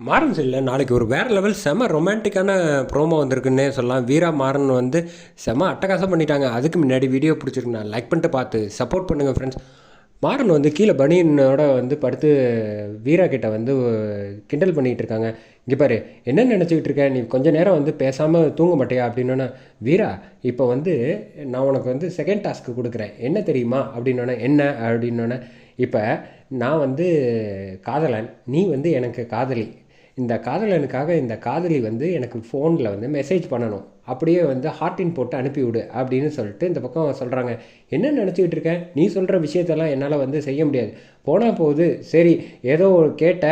மாறன் சைடில் நாளைக்கு ஒரு வேறு லெவல் செம ரொமான்டிக்கான ப்ரோமோ வந்திருக்குன்னே சொல்லலாம். வீரா மாறன் வந்து செம அட்டகாசம் பண்ணிட்டாங்க. அதுக்கு முன்னாடி வீடியோ பிடிச்சிருக்குண்ணா லைக் பண்ணிட்டு பார்த்து சப்போர்ட் பண்ணுங்கள் ஃப்ரெண்ட்ஸ் மாறன் வந்து கீழே பனியனோட வந்து படுத்து வீரா கிட்ட வந்து கிண்டல் பண்ணிகிட்டு இருக்காங்க. இங்கே பாரு என்ன நினச்சிக்கிட்டு இருக்க? நீ கொஞ்சம் நேரம் வந்து பேசாமல் தூங்க மாட்டியா? அப்படின்னோன்னா வீரா இப்போ வந்து நான் உனக்கு வந்து செகண்ட் டாஸ்க்கு கொடுக்குறேன். என்ன தெரியுமா? அப்படின்னோன்னே என்ன? அப்படின்னோன்னே இப்போ நான் வந்து காதலன். நீ வந்து எனக்கு காதலி. இந்த காதலனுக்காக இந்த காதலி வந்து எனக்கு ஃபோனில் வந்து மெசேஜ் பண்ணணும். அப்படியே வந்து ஹார்ட்டின் போட்டு அனுப்பிவிடு அப்படின்னு சொல்லிட்டு இந்த பக்கம் சொல்கிறாங்க என்ன நினச்சிக்கிட்டு இருக்கேன் நீ சொல்கிற விஷயத்தெல்லாம் என்னால் வந்து செய்ய முடியாது. போனால் போகுது. சரி ஏதோ கேட்ட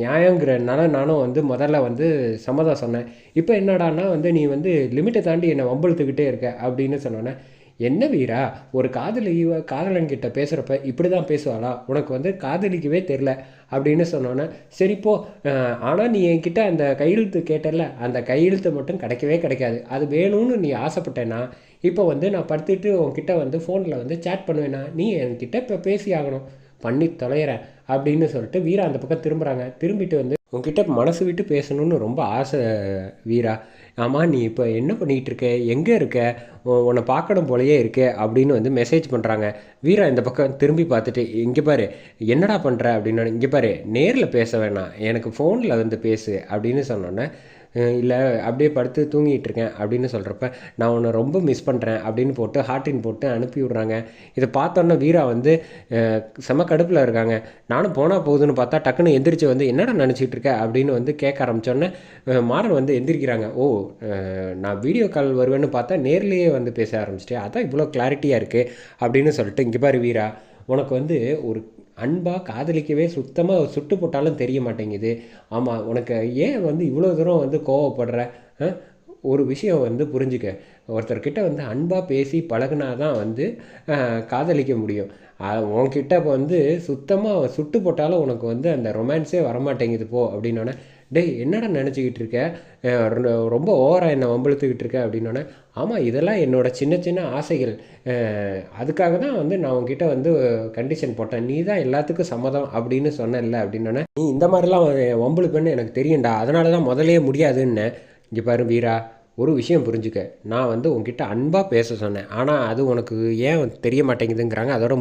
நியாயங்கிறனால நானும் வந்து முதல்ல வந்து சம்மதம் சொன்னேன். இப்போ என்னடான்னா வந்து நீ வந்து லிமிட்டை தாண்டி என்னை வம்பழுத்துக்கிட்டே இருக்க அப்படின்னு சொன்னோன்னே என்ன வீரா? ஒரு காதலி காதலன் கிட்ட பேசுகிறப்ப இப்படி தான் பேசுவாளா? உனக்கு வந்து காதலிக்கவே தெரில அப்படின்னு சொன்னோன்னே சரி போ. ஆனால் நீ என்கிட்ட அந்த கையெழுத்து கேட்டல அந்த கையெழுத்து மட்டும் கிடைக்கவே கிடைக்காது. அது வேணும்னு நீ ஆசைப்பட்டேன்னா இப்போ வந்து நான் படுத்துட்டு உன்கிட்ட வந்து ஃபோனில் வந்து சேட் பண்ணுவேன்னா நீ என்கிட்ட இப்போ பேசி ஆகணும் பண்ணி தொலைகிறேன் அப்படின்னு சொல்லிட்டு வீரா அந்த பக்கம் திரும்புகிறாங்க திரும்பிட்டு வந்து உங்ககிட்ட மனசு விட்டு பேசணும்னு ரொம்ப ஆசை வீரா. ஆமாம் நீ இப்போ என்ன பண்ணிகிட்டு இருக்க எங்கே இருக்க? உன்னை பார்க்கணும் போலயே இருக்கே அப்படின்னு வந்து மெசேஜ் பண்ணுறாங்க வீரா இந்த பக்கம் திரும்பி பார்த்துட்டு இங்கே பாரு என்னடா பண்ணுற அப்படின்னு இங்கே பாரு நேரில் பேச வேணாம். எனக்கு ஃபோனில் வந்து பேசு அப்படின்னு சொன்னோன்னே இல்லை அப்படியே படுத்து தூங்கிட்டு இருக்கேன் அப்படின்னு சொல்கிறப்ப நான் உன்னை ரொம்ப மிஸ் பண்ணுறேன் அப்படின்னு போட்டு ஹார்ட்டின் போட்டு அனுப்பி விட்றாங்க. இதை பார்த்தோன்னே வீரா வந்து செம கடுப்பில் இருக்காங்க. நானும் போனால் போகுதுன்னு பார்த்தா டக்குன்னு எந்திரிச்சு வந்து என்னடா நினச்சிட்டு இருக்க? அப்படின்னு வந்து கேட்க ஆரம்பித்தோன்னே மாறன் வந்து எந்திரிக்கிறாங்க. ஓ நான் வீடியோ கால் வருவேன்னு பார்த்தா நேர்லேயே வந்து பேச ஆரம்பிச்சிட்டேன் அதான் இவ்வளோ கிளாரிட்டியாக இருக்குது அப்படின்னு சொல்லிட்டு இங்கே பாரு வீரா உனக்கு வந்து ஒரு அன்பாக காதலிக்கவே சுத்தமாக சுட்டு போட்டாலும் தெரிய மாட்டேங்குது. ஆமாம் உனக்கு ஏன் வந்து இவ்வளோ தூரம் வந்து கோவப்படுற? ஒரு விஷயம் வந்து புரிஞ்சுக்க. ஒருத்தர்கிட்ட வந்து அன்பாக பேசி பழகுனா தான் வந்து காதலிக்க முடியும். உன்கிட்ட இப்போ வந்து சுத்தமாக சுட்டு போட்டாலும் உனக்கு வந்து அந்த ரொமான்ஸே வரமாட்டேங்குது போ அப்படின்னோடனே டேய் என்னடா நினச்சிக்கிட்டு இருக்க? ரொம்ப ஓவராக என்னை வம்பழுத்துக்கிட்டு இருக்க? அப்படின்னோடனே ஆமாம் இதெல்லாம் என்னோட சின்ன சின்ன ஆசைகள். அதுக்காக தான் வந்து நான் உன்கிட்ட வந்து கண்டிஷன் போட்டேன். நீ தான் எல்லாத்துக்கும் சம்மதம் அப்படின்னு சொன்னல அப்படின்னோடனே நீ இந்த மாதிரிலாம் வம்பிழுப்பேன்னு எனக்கு தெரியும்டா. அதனால தான் முதலே முடியாதுன்னு. இங்கே பாரு வீரா ஒரு விஷயம் புரிஞ்சுக்க. நான் வந்து உன்கிட்ட அன்பாக பேச சொன்னேன். ஆனால் அது உனக்கு ஏன் தெரிய மாட்டேங்குதுங்கிறாங்க. அதோட